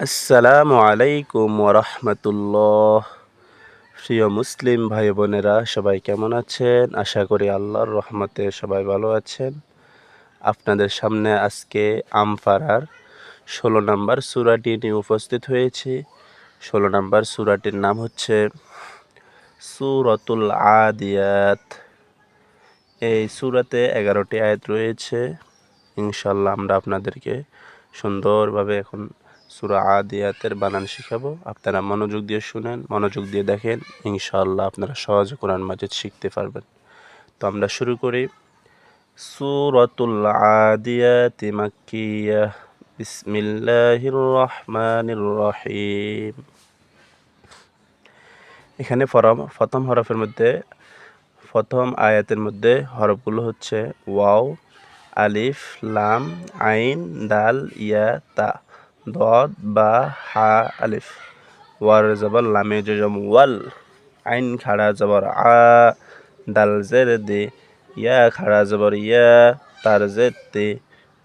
আসসালামু আলাইকুম ওরহমতুল্লাহ। প্রিয় মুসলিম ভাই বোনেরা সবাই কেমন আছেন? আশা করি আল্লাহর রহমতে সবাই ভালো আছেন। আপনাদের সামনে আজকে আমফারার ষোলো নম্বর সুরাটি নিয়ে উপস্থিত হয়েছি। ষোলো নম্বর সুরাটির নাম হচ্ছে সুরতুল আদিয়াত। এই সুরাতে এগারোটি আয়াত রয়েছে। ইনশাল্লাহ আমরা আপনাদেরকে সুন্দরভাবে এখন সুরা আদিয়াতের বানান শিখাবো। আপনারা মনোযোগ দিয়ে শুনেন, মনোযোগ দিয়ে দেখেন, ইনশাআল্লাহ আপনারা সহজে কোরআন মাজিদ শিখতে পারবেন। তো আমরা শুরু করি। সুরতুল আদিয়াতি মাক্কিয়া। বিসমিল্লাহির রহমানির রহিম। এখানে ফরম, প্রথম হরফের মধ্যে, প্রথম আয়াতের মধ্যে হরফগুলো হচ্ছে ওয়াও, আলিফ, লাম, আইন, দাল, ইয়া, তা। দদ, বা, হা, আলিফ। ওয়ার জবর লামে জজম ওয়াল। আইন খাড়া জবর আ, দাল জের দে। ইয়া খাড়া জবর ইয়া, তার জের তে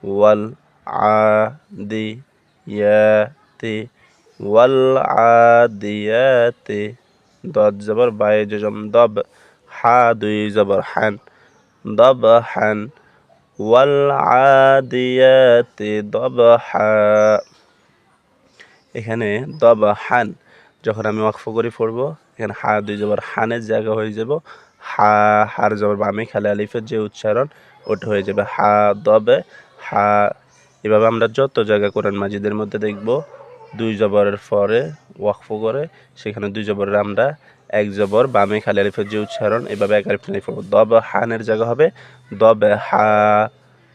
ওয়াল আ, দি। ইয়া তে ওয়াল আ দিয়াতে দদ জবর বায়ে জজম দব। হা, দুই জবর হান। দব হান। দব হা এখানে দব হান, যখন আমি ওয়াকফ করি পড়ব, এখানে হা দুই জবর হানের জায়গা হয়ে যাব। হা, হার জবর বামে খালে আলিফের যে উচ্চারণ, ওটা হয়ে যাবে হা দবে, হা। এভাবে আমরা যত জায়গা কোরআন মাজিদের মধ্যে দেখব, দুই জবরের পরে ওয়াকফ করে, সেখানে দুই জবরের আমরা এক জবর বামে খালি আলিফের যে উচ্চারণ, এভাবে এক আলিফ নিয়ে পড়ব। দব হানের জায়গা হবে, দবে হা।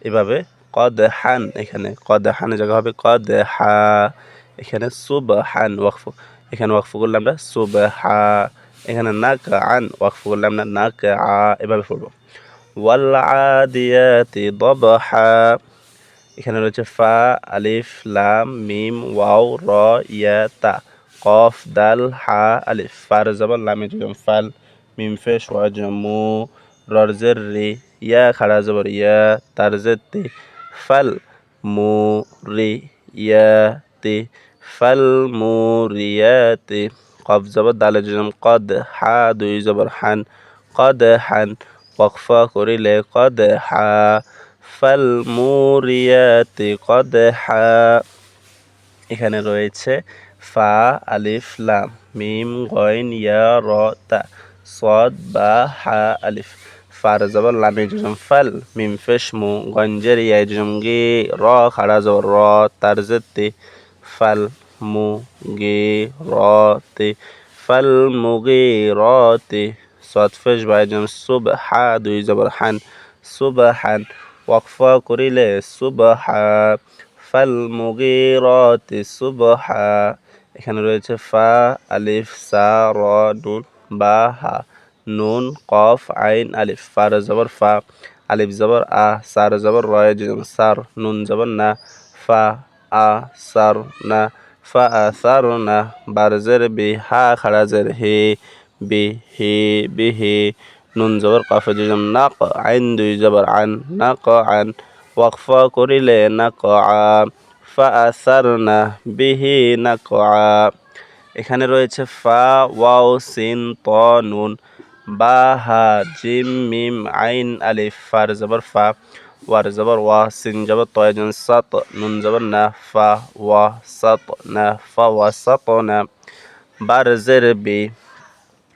এভাবে কদ হান, এখানে কদ হানের জায়গা হবে কদ হা। এখানে সুব হান ওয়াকফ এখানে ওয়াকফ করলে আমরা সুব হা এখানে নাক আন ওয়াকফ করলে আমরা নাক আ এভাবে পড়ব ওয়াল আদিয়াতি দবহা এখানে রয়েছে ফা আলিফ লাম মিম ওয়াও র ইয়া তা কফ দাল হা আলিফ ফার জবর লামে জম ফাল মিম ফেশ ওয়া জমু ররজের রে ইয়া খাড়া জবর ইয়া তার তে ফাল মু রে ইয়া তে ফাল মুরিয়াতে কফ জবর দালে জম কদ হা দুই জবর হান কদ হান ওয়াকফা করিলে কদ হা ফাল মুরিয়াতে কদ হা এখানে রয়েছে ফা, আলিফ, লাম, মিম গইন ইয়া, র, তা, সদ, বা, হা, আলিফ। ফার, জবর, লামে জুজম ফাল, মিম ফেশ মু, গঞ্জের ইয়া জুজম গে, র, খাড়া, জবর, র, তার জেতে ফাল মু গে রতে ফাল মুগে রতে সৎফেশ বাইজম সুব হা দুই জবর হান সুব হান ওয়াকফা করিলে সুব হা ফাল মুগে রতে সুব হা এখানে রয়েছে ফা, আলিফ, সা, র, নুন, বা, হা। নুন, কফ, আইন, আলিফ। ফার জবর ফা, আলিফ জবর আ, সার জবর রয় সার। নুন জবর না, ফা আসারনা ফা আসারনা বারজের বি হা খারাজের হে বি হে বি হে নুন জবর কফে দুই জম নাক আইন দুই জবর আন ক আন ওয়াকফ করিলে না ক আ ফা আসারনা বিহি ক আ এখানে রয়েছে ফা, ওয়াও, সিন, ত, নুন, বা, হা, জিম, মিম, আইন, আলিফ, ফার, জবর, ফা ওয়ার জবর ওয়া সিন জবর তয়জন সাত নুন জবর না ফা ওয়া সাত না ফা ওয়া সাত না বার জের বি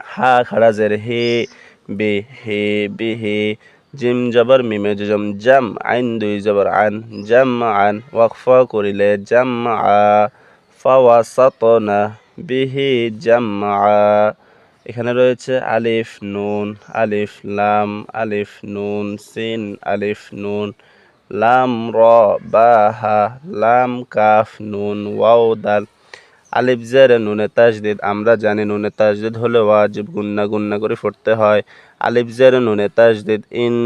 হা খাড়া জের হে বে হে বে হে জিম জবর মিমে জম জাম আইন দুই জবর আন জাম আন ওয়াকফা করিলে জাম আ ফা ওয়া সাত না বিহি জাম আ এখানে রয়েছে আলিফ, নুন, আলিফ, লাম, আলিফ, নুন, সিন, আলিফ, নুন, লাম, র, বা, হা, লাম, কাফ, নুন, ওয়াও, দাল। আলিফ, জের, নুনে তাজদিদ। আমরা জানি নুনে তাজদিদ হলে ওয়াজিব, গুন্না গুন্না করে পড়তে হয়। আলিফ জের নুনে তাজদিদ, ইন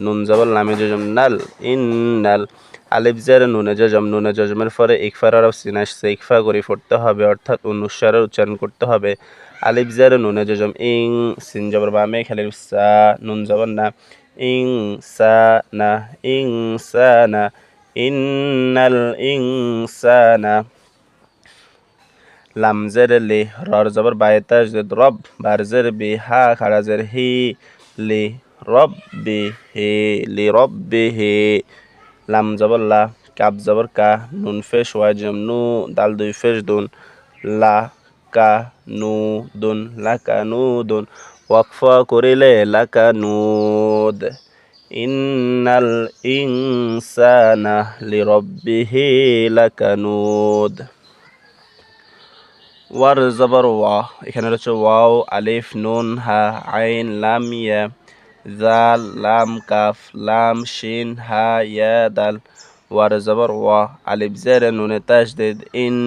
নুন জবল নামে জজম নাল, ইন নাল। আলিফ জের নুনে জজম, নুনে জজমের পরে ইকফার আরব সিনাস ইকফা করে পড়তে হবে, অর্থাৎ অনুস্বারের উচ্চারণ করতে হবে। আলিফ জার নুনে জজম, ইং, সিন জবর বামে খালি সা, নুন জবর না। ইং, সা, না। ইং, সা, না। ইন্নাল ইং, সা, না। লামজের লি, রর জবর বায়তাজ রব বারজের বি হা, খারাজের হি, লি, রব বি হি, লি, রব বি হি। লাম জবর লা, কাব জবর কা, নুন ফেস ওয়াজম নু, দাল দুই ফেস দুন, লা কা নু দুন, লা কা নু দুন, ওয়াকফা করিলে লা কা নুদ ইন্নাল ইনসানা লিরব্বিহি লাকানুদ ওয়ার জবর ওয়া, এখানে রয়েছে ওয়াও, আলিফ, নুন, হা, আইন, লাম, ইয়া জাল লাম, কাফ, লাম, শিন, হা, ইয়া, দাল, ওয়ার জবর ওয়া, আলিফ, জের, নুনে, তাজদিদ, ইন,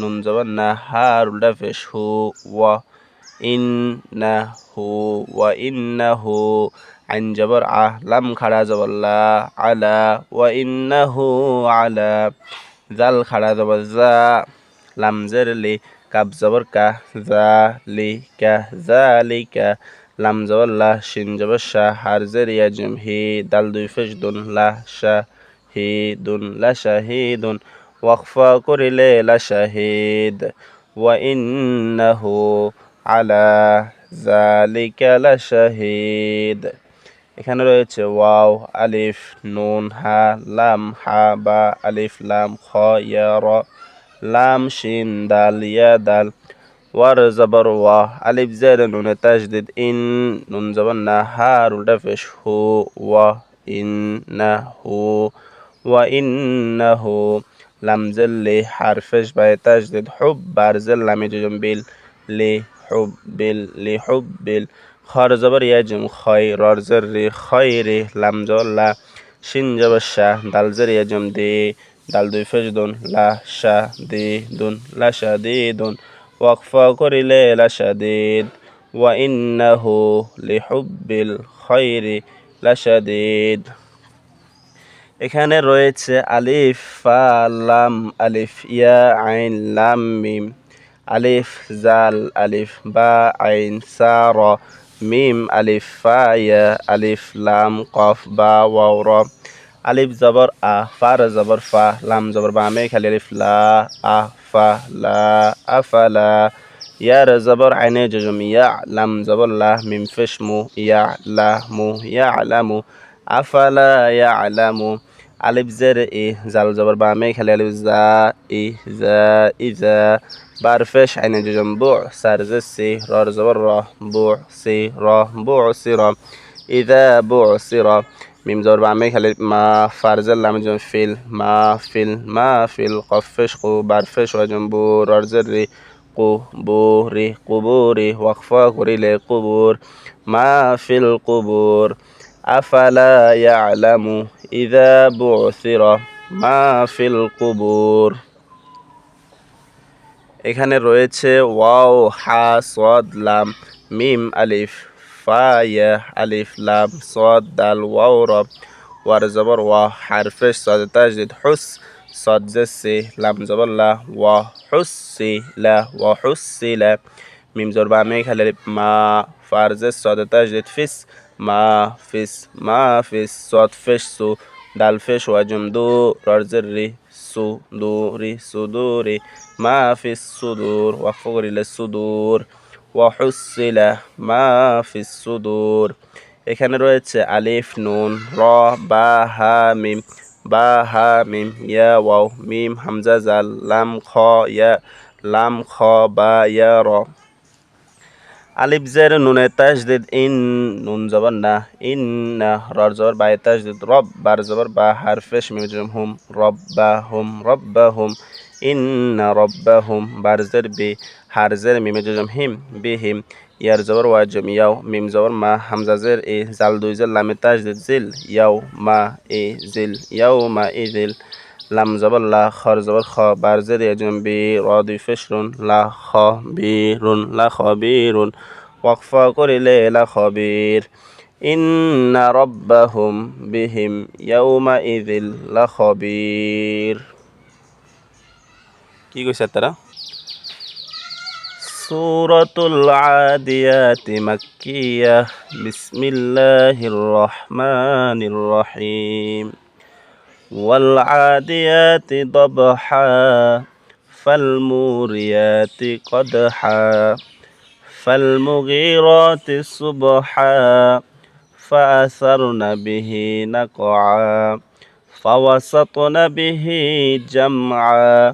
নুন জবর না, হা রুলটা ফেশ হু, ওয়া, ইন, না, হু, ওয়া ইন্নাহু আইন জবর আহ লাম, খাড়া জবর, লা, আলা, ওয়া ইন্নাহু আলা, জাল, খাড়া জবর, জা, লাম, জের, লি কাব জবর কা জা, লি কা জা, লি কা লাম, জবর, লা, শিন, জবর, শাহ, হার জের ইয়া জুম, হি, দাল, দুই ফেজ দুন, লা, শাহ, হি, দুন, লা শাহিদুন ওয়াকফা করিলে লা শাহিদ, ওয়া ইন্নাহু আলা জালিকা লা শাহিদ। এখানে রয়েছে ওয়াও, আলিফ, নুন, হা, লাম, হা, বা, আলিফ, লাম, খ, ইয়া, র লাম শিন দাল, ইয়া, দাল। ওয়ার, জবর, ওয়া। আলিফ জের নুন, তাজদিদ, ইন, নুন, জবর, না, হা উল্টা পেশ হু, ওয়া, ইন, না, হু, ওয়া, ইন, না, হু। লাম জেল্লি হারফেশ বাই, তাজদিদ, হুব, বার, জেল, লামি জুজম, বিল, লি, হুব, বিল, লি, হুব, বিল। খর, জবর ইয়াজুম খয়, রর, জর, রি, খয়, রে। লাম লা, শিন, জবর, শাহ, দাল, জর ইয়াজুম দি। দাল দুই ফেজ দুন লা শাহ দি দুন লা দুন ওয়াকফা করিলে লা শাদিদ ওয়া ইন্নাহু লিহুব্বিল খয়রি লা শাদিদ এখানে রয়েছে আলিফ ফা লাম আলিফ ইয়া আইন লাম মিম আলিফ জাল আলিফ বা আইন সা র মিম আলিফ ফা ইয়া আলিফ লাম কফ বা ওয়াও আলিফ জবর আ ফার জবর ফা, লাম জবর বা, মে, খালি আলিফ, লা, আ, ফা, লা আফালা ইয়ার জবর, আইনে, জজম, ইয়া, লাম জবর, লা, মিম ফেশ মু, ইয়া, লা, মু, ইয়া আলামু আফালা ইয়া আলামু আলিফ জের ই, জাল জবর বা, মে, খালি আলিফ, জা, ই, জা ইজা বার ফেশ আইনে, জজম, বু, সার জসি রর জবর, র, বু, সি, র, বু, সি, র, ইদা, বু, সি, র মিম জবর বা খালি মা ফারজাল লাম জম ফিল মা ফিল মা ফিল কফ ফেশ কু বার ফেশ ওয়াজম বু রর জের রি কুবুরি ওয়াকফা করিলে কুবুর মা ফিল কুবুর আফালা ইয়ালামু ইদা বুসিরা মা ফিল কুবুর এখানে রয়েছে ওয়াও, হা, সদ, লাম, মিম, আলিফ। ফা ইয়া আলিফ লাম সদ দাল ওয়াও রব ওয়ার জবর ওয়া হারফেশ সদ তাজদিদ হুস সদ জেসি লাম জবর লা ওয়া হুসি লা ওয়া হুসি লা মিম জোর বা মে খালে মা ফারজেস সদ তাজদিদ ফিস মা ফিস মা ফিস সদ ফিশ সু দাল ফিশ ওয়াজুম দু রজের রি সু দু রি ওয়াহুসিলা মা ফিস এখানে রয়েছে আলিফ, নুন, র, বা, হা, মিম, বা, হা, মিম, ইয়া, ওয়াও, মিম, হামজা, জাল, লাম, খ, ইয়া, লাম, খ, বা, ইয়া, র। আলিফ জের নুনে তাজদিদ, ইন, নুন জবর না, ইন, না, রর জবর বাই তাজদিদ, রব, বার জবর, বা হারফেশ মিজম হুম হুম রব্বা হুম ইন না রব্বা হুম বার জের বি হার জের মিমেজম হিম বি হিম ইয়ার জবর ওয়াজম ইয়াও মিম জবর মা হামজা জের এ জাল দুই জের লামে তাজদিদ জিল ইয়াও মা এ জিল ইয়াও মা এ জিল লাম জবর লা খর জবর খ বার জের ইয়াজম বি র দুই ফেশরুন লা খ বি রুন লা খ বি রুন ওয়াকফা করিলে লা খবির ইন্না রব্বাহুম বিহিম ইয়াউমা ইদিল লা খবির কি কৈছে তারা سورة العاديات مكية بسم الله الرحمن الرحيم والعاديات ضبحا فالموريات قدحا فالمغيرات صبحا فأثرن به نقعا فوسطن به جمعا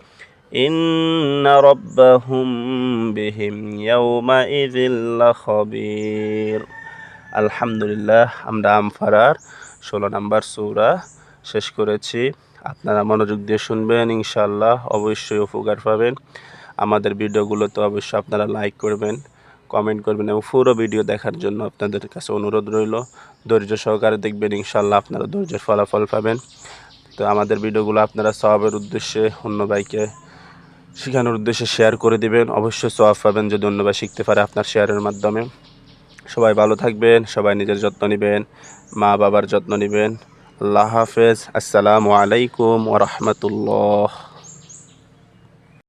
إن ربهم بهم يومئذ لخبير আলহামদুলিল্লাহ আমরা আমফারার ষোলো নাম্বার সৌরা শেষ করেছি আপনারা মনোযোগ দিয়ে শুনবেন ইনশাল্লাহ অবশ্যই উপকার পাবেন আমাদের ভিডিওগুলোতে অবশ্যই আপনারা লাইক করবেন কমেন্ট করবেন এবং পুরো ভিডিও দেখার জন্য আপনাদের কাছে অনুরোধ রইল ধৈর্য সহকারে দেখবেন ইনশাল্লাহ আপনারা ধৈর্যের ফলাফল পাবেন তো আমাদের ভিডিওগুলো আপনারা সবের উদ্দেশ্যে অন্য ভাইকে শেখানোর উদ্দেশ্যে শেয়ার করে দিবেন। অবশ্যই সব পাবেন যদি ধন্যবাদ শিখতে পারে আপনার শেয়ারের মাধ্যমে। সবাই ভালো থাকবেন, সবাই নিজের যত্ন নেবেন, মা বাবার যত্ন নেবেন। আল্লাহ হাফেজ। আসসালামু আলাইকুম ওরহমতুল্লাহ